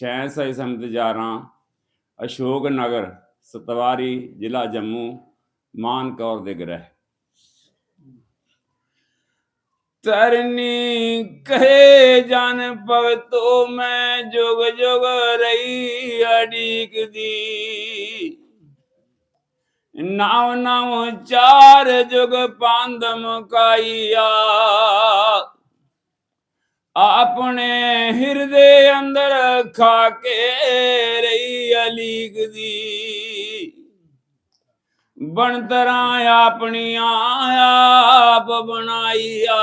ਸ਼ੈਨ ਸਾਈ ਸਮਤ ਜਾਰਾਂ ਅਸ਼ੋਕ ਨਗਰ, ਸਤਵਾਰੀ, ਜ਼ਿਲ੍ਹਾ ਜੰਮੂ, ਮਾਨ ਕੌਰ ਦੇ ਗ੍ਰਹਿ। ਤਰਨੀ ਕਹੇ ਜਨ ਭਗਤੋ ਮੈਂ ਜੁਗ ਜੁਗ ਰਹੀ ਅਡੀਕ ਦੀ। ਨਾਮ ਚਾਰ ਜੁਗ ਪੰਧ ਮੁਕਾਈਆ। ਆਪਣੇ ਹਿਰਦੇ ਅੰਦਰ ਖਾ ਕੇ ਰਹੀ ਅਲੀਕ ਦੀ। ਬਣਤਰਾਂ ਆਪਣੀਆਂ ਆਪ ਬਣਾਈਆ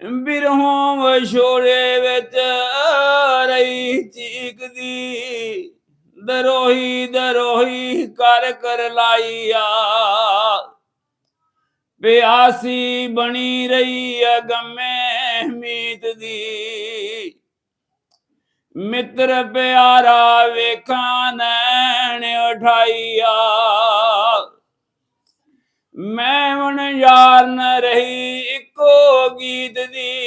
ਬਿਰਹੋਂ ਵਿਛੋੜੇ ਵਿੱਚ ਰਹੀ ਚੀਕਦੀ ਦਰੋਹੀ ਦਰੋਹੀ ਕਰ ਕਰ ਲਾਈਆ ਪਿਆਸੀ ਬਣੀ ਰਹੀ ਅਗਮੇ ਮੀਤ ਦੀ। ਮਿੱਤਰ ਪਿਆਰਾ ਵੇਖਾਂ ਨੈਣ ਉਠਾਈਆ। ਮੈਂ ਹੁਣ ਯਾਰ ਨ ਰਹੀ ਇੱਕੋ ਗੀਤ ਦੀ।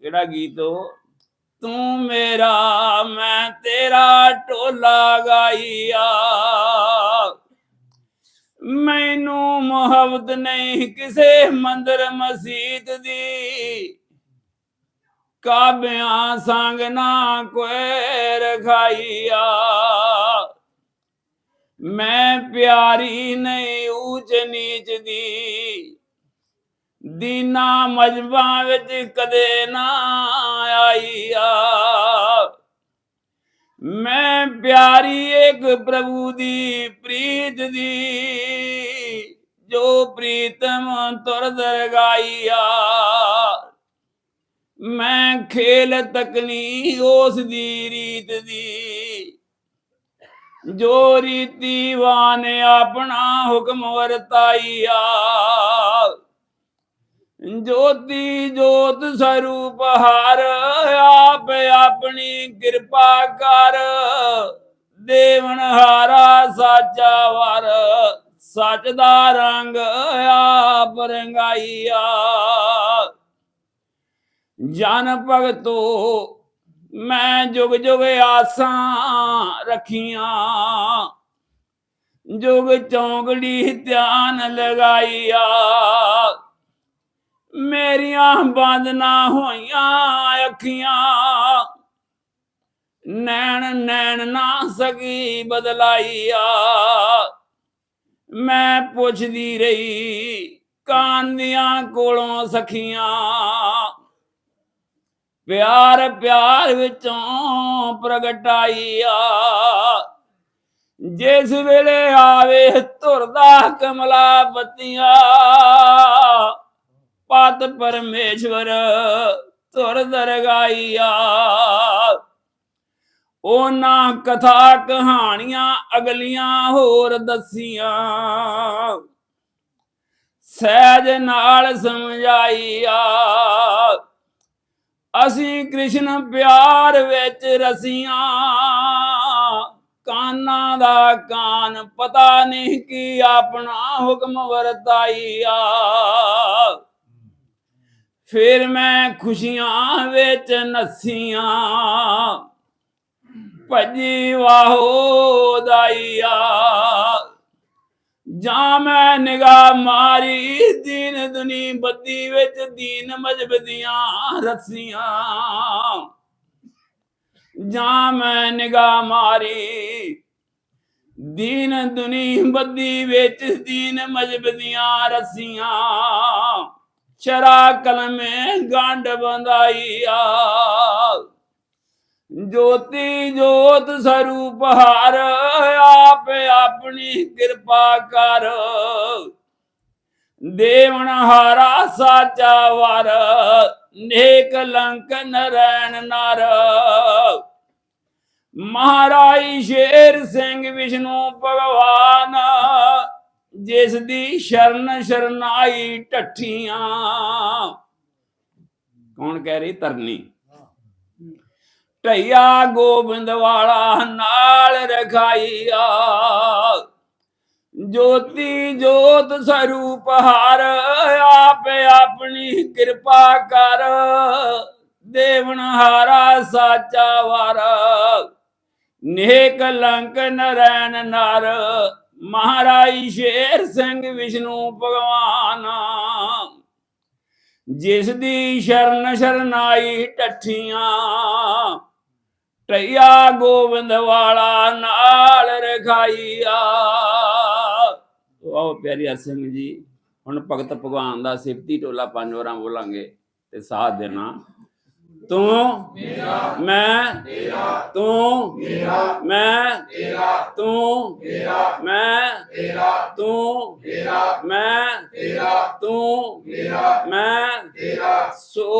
ਕਿਹੜਾ ਗੀਤ ਉਹ? ਤੂੰ ਮੇਰਾ, ਮੈਂ ਤੇਰਾ ਢੋਲਾ ਗਾਈਆ ਮੈਨੂੰ ਮੁਹੱਬਤ ਨਹੀਂ ਕਿਸੇ ਮੰਦਰ ਮਸਜਿਦ ਦੀ। ਕਾਬਿਆਂ ਸੰਗ ਨਾ ਕੋਈ ਰਖਾਈਆ। ਮੈਂ ਪਿਆਰੀ ਨਹੀਂ ਊਚ ਨੀਚ ਦੀ। ਦੀਨਾ ਮਜਬਾਂ ਵਿੱਚ ਕਦੇ ਨਾ ਆਈਆ। ਮੈਂ ਪਿਆਰੀ ਇੱਕ ਪ੍ਰਭੂ ਦੀ ਪ੍ਰੀਤ ਦੀ। ਜੋ ਪ੍ਰੀਤਮ ਤੁਰ ਦਰਗਾਈਆ, ਮੈਂ ਖੇਲ ਤਕਨੀ ਉਸ ਦੀ ਰੀਤ ਦੀ। ਜੋ ਰੀਤੀ ਵਾਨ ਆਪਣਾ ਹੁਕਮ ਵਰਤਾਈਆ, ਜੋਤੀ ਜੋਤ ਸਰੂਪ ਹਰ ਆਪ ਆਪਣੀ ਕਿਰਪਾ ਕਰ, ਦੇਵਨ ਹਾਰਾ ਸਾਚਾ ਵਰ। ਸੱਚ ਦਾ ਰੰਗ ਆਪ ਰੰਗਾਈਆ। ਜਨ ਭਗਤੋ, ਮੈਂ ਜੁਗ ਜੁਗ ਆਸਾਂ ਰੱਖੀਆਂ। ਜੁਗ ਚੌਂਕੜੀ ਧਿਆਨ ਲਗਾਈਆ। ਮੇਰੀਆਂ ਬੰਦ ਨਾ ਹੋਈਆਂ ਅੱਖੀਆਂ। ਨੈਣ ਨੈਣ ਨਾ ਸਕੀ ਬਦਲਾਈਆ। ਮੈਂ ਪੁੱਛਦੀ ਰਹੀ ਕਾਂਦੀਆਂ ਕੋਲੋਂ ਸਖੀਆਂ। ਪਿਆਰ ਪਿਆਰ ਵਿੱਚੋਂ ਪ੍ਰਗਟਾਈਆ ਜਿਸ ਵੇਲੇ ਆਵੇ, ਧੁਰਦਾ ਕਮਲਾ ਬੱਤੀਆਂ ਪਤ ਪਰਮੇਸ਼ਵਰ ਧੁਰ ਦਰਗਾਈਆ। ਉਹਨਾਂ ਕਥਾ ਕਹਾਣੀਆਂ ਅਗਲੀਆਂ ਹੋਰ ਦਸੀਆਂ। ਸਹਿਜ ਨਾਲ ਸਮਝਾਈਆ, ਅਸੀਂ ਕ੍ਰਿਸ਼ਨ ਪਿਆਰ ਵਿੱਚ ਰਸੀਆਂ। ਕਾਨਾਂ ਦਾ ਕਾਨ ਪਤਾ ਨਹੀਂ ਕੀ ਆਪਣਾ ਹੁਕਮ ਵਰਤਾਈਆ। ਫਿਰ ਮੈਂ ਖੁਸ਼ੀਆਂ ਵਿੱਚ ਨਸੀਆਂ। ਭਜੀ ਵਾਹੋ ਦਾਈਆ। ਜਾਂ ਮੈਂ ਨਿਗਾਹ ਮਾਰੀ, ਦੀਨ ਦੁਨੀ ਬੱਦੀ ਵਿੱਚ ਦੀਨ ਮਜਬਦੀਆਂ ਰੱਸੀਆਂ। ਜਾਂ ਮੈਂ ਨਿਗਾਹ ਮਾਰੀ, ਦੀਨ ਦੁਨੀ ਬੱਦੀ ਵਿੱਚ ਦੀਨ ਮਜਬ ਮਜਬਦੀਆਂ ਰੱਸੀਆਂ। ਚਰਾ ਕਲਮੇ ਗੰਢ ਬੰਦਾਈਆ ਜੋਤੀ ਜੋਤ ਸਰੂਪ ਹਰ, ਆਪ ਆਪਣੀ ਕਿਰਪਾ ਕਰ। ਦੇਵਨ ਹਾਰਾ ਸਾਚਾ ਵਰ, ਨੇਕ ਲੰਕ ਨਰੈਣ ਨਰ। ਮਹਾਰਾਜ ਸ਼ੇਰ ਸਿੰਘ ਵਿਸ਼ਨੂੰ ਭਗਵਾਨ, ਜਿਸ ਦੀ ਸ਼ਰਨ ਸ਼ਰਨਾਈ ਟੱਠੀਆਂ। ਕੌਣ ਕਹਿ ਰਹੀ? ਤਰਨੀ ਢਈਆ ਗੋਬਿੰਦ ਵਾਲਾ ਨਾਲ ਰਖਾਈਆ। ਜੋਤੀ ਜੋਤ ਸਰੂਪ ਹਰ ਆਪ ਆਪਣੀ ਕਿਰਪਾ ਕਰ। ਦੇਵਨ ਹਾਰਾ ਸਾਚਾ ਵਾਰ। ਨੇਕ ਕਲੰਕ ਨਰੈਣ ਨਰ। ਮਹਾਰਾਜ ਸ਼ੇਰ ਸਿੰਘ ਵਿਸ਼ਨੂੰ ਭਗਵਾਨ। ਜਿਸ ਦੀ ਸ਼ਰਨ ਸ਼ਰਨਾਈ ਟੱਠੀਆਂ। ਟਈਆ ਗੋਬਿੰਦ ਵਾਲਾ ਨਾਲ ਰਖਾਈਆ। ਵਾਹ ਪਿਆਰੀ ਸਿੰਘ ਜੀ, ਹੁਣ ਭਗਤ ਭਗਵਾਨ ਦਾ ਸਿਫਤੀ ਟੋਲਾ ਪੰਜ ਵਾਰਾਂ ਬੋਲਾਂਗੇ ਤੇ ਸਾਥ ਦੇਣਾ। ਤੂੰ ਮੇਰਾ ਮੈਂ ਤੇਰਾ ਤੂੰ ਮੇਰਾ ਮੈਂ ਤੇਰਾ ਤੂੰ ਮੇਰਾ ਮੈਂ ਤੇਰਾ ਤੂੰ ਮੇਰਾ ਮੈਂ ਤੇਰਾ ਤੂੰ ਮੇਰਾ ਮੈਂ ਤੇਰਾ ਸੋ